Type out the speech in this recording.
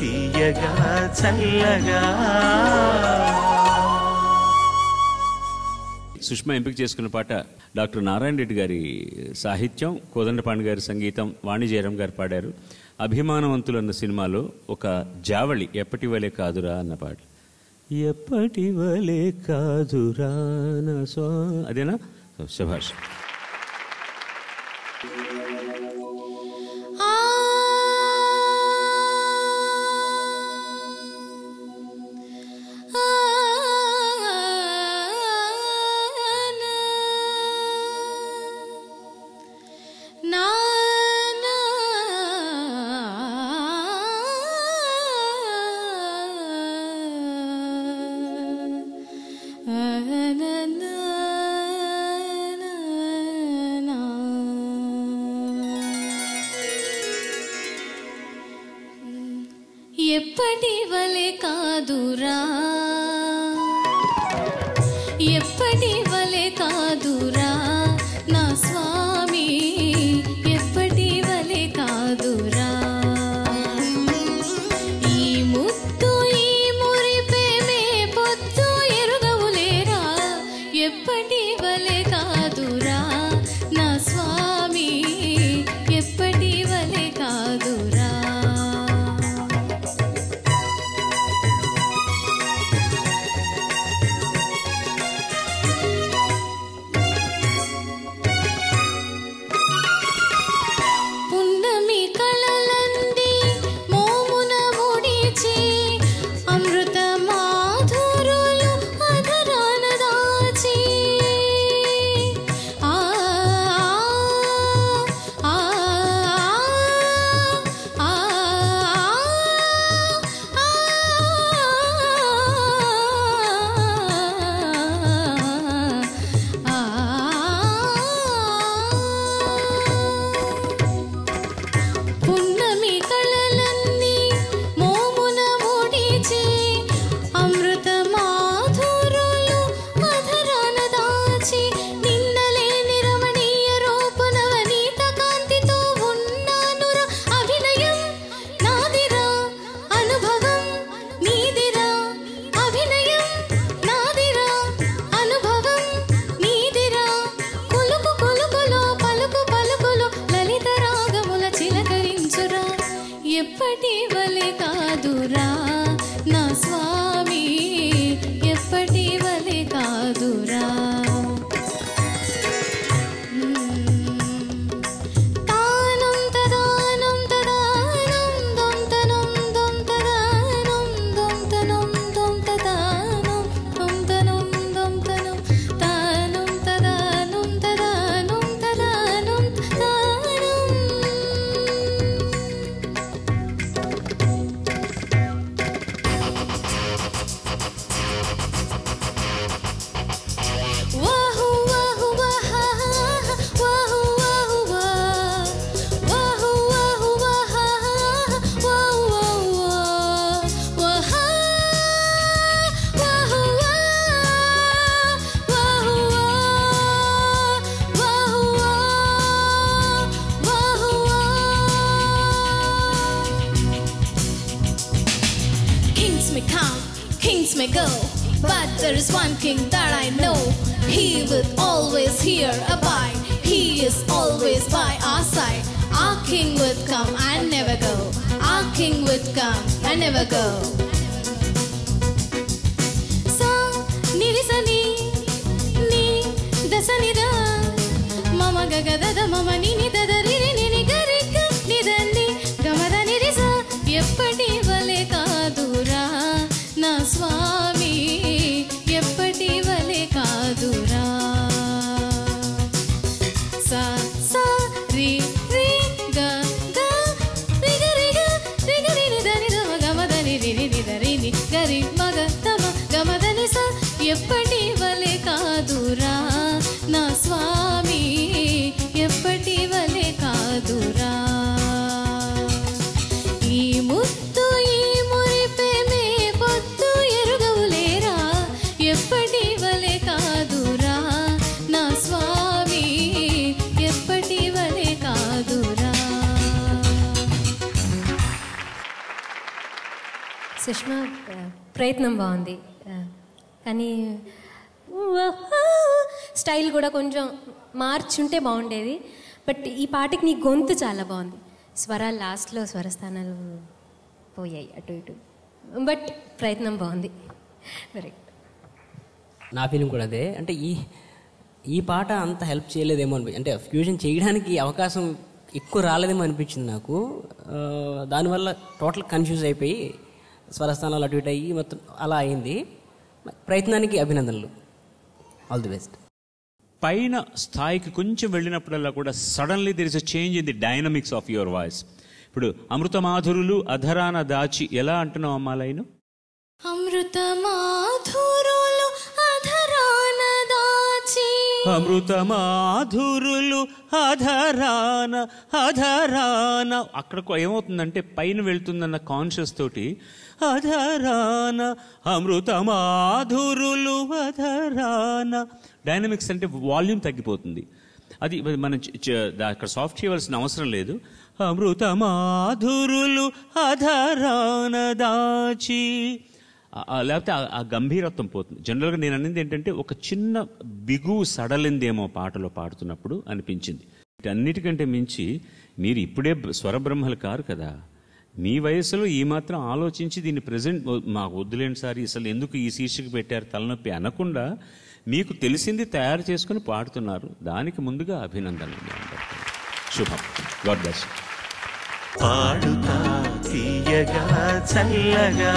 తీయగా చల్లగా. సుష్మా ఎంపిక చేసుకున్న పాట డాక్టర్ నారాయణ రెడ్డి గారి సాహిత్యం కోదండపాండి గారి సంగీతం వాణిజయరం గారు పాడారు. అభిమానవంతులు అన్న సినిమాలో ఒక జావళి ఎప్పటి వలే కాదురా అన్న పాట. ఎప్పటి వలే కాదురా అదేనా? శభాష్. ఎప్పటి వలె కాదురా? ఎప్పటి Go. But there is one king that I know. He will always here abide. He is always by our side. Our king would come and never go. Our king would come and never go. Sushma ప్రయత్నం బాగుంది. కానీ style కూడా కొంచెం మార్చుంటే బాగుండేది. But ఈ పాటకి నీ గొంతు చాలా బాగుంది. స్వరాలు లాస్ట్లో స్వరస్థానాలు పోయాయి అటు ఇటు. బట్ ప్రయత్నం బాగుంది. కరెక్ట్ నా ఫీలింగ్ కూడా అదే. అంటే ఈ ఈ పాట అంత హెల్ప్ చేయలేదేమో అనిపి అంటే ఫ్యూజన్ చేయడానికి అవకాశం ఎక్కువ రాలేదేమో అనిపించింది నాకు. దానివల్ల టోటల్ కన్ఫ్యూజ్ అయిపోయి స్వరస్థానాలు అటు ఇటు అయ్యి మొత్తం అలా అయింది. ప్రయత్నానికి అభినందనలు. ఆల్ ది బెస్ట్ పైన స్థాయికి కొంచెం వెళ్ళినప్పుడల్లా కూడా suddenly there is a change in the dynamics of your voice ఇప్పుడు అమృతమాధురులు అధరాన దాచి ఎలా అంటున్నావు అమ్మా లైను? అమృతమాధురులు అధరాన అధరాన. అక్కడ ఏమవుతుందంటే పైన వెళ్తుందన్న కాన్షియస్ తోటి అధరాన అమృతమాధురులు అధరాన. డైనమిక్స్ అంటే వాల్యూమ్ తగ్గిపోతుంది. అది మనం అక్కడ సాఫ్ట్ చేయవలసిన అవసరం లేదు. అమృతమాధురులు అధరాన దాచి లేకపోతే ఆ- గంభీరత్వం పోతుంది. జనరల్గా నేను అనేది ఏంటంటే ఒక చిన్న బిగు సడలిందేమో పాటలో పాడుతున్నప్పుడు అనిపించింది. వీటన్నిటికంటే మించి మీరు ఇప్పుడే స్వరబ్రహ్మలు కారు కదా. మీ వయసులో ఈ మాత్రం ఆలోచించి దీన్ని ప్రజెంట్ మాకు వద్దులేండి సార్ అసలు ఎందుకు ఈ శీర్షిక పెట్టారు తలనొప్పి అనకుండా మీకు తెలిసింది తయారు చేసుకుని పాడుతున్నారు. దానికి ముందుగా అభినందనలు. శుభం. గాడ్ బ్లెస్ పాడుతా తీయగా చల్లగా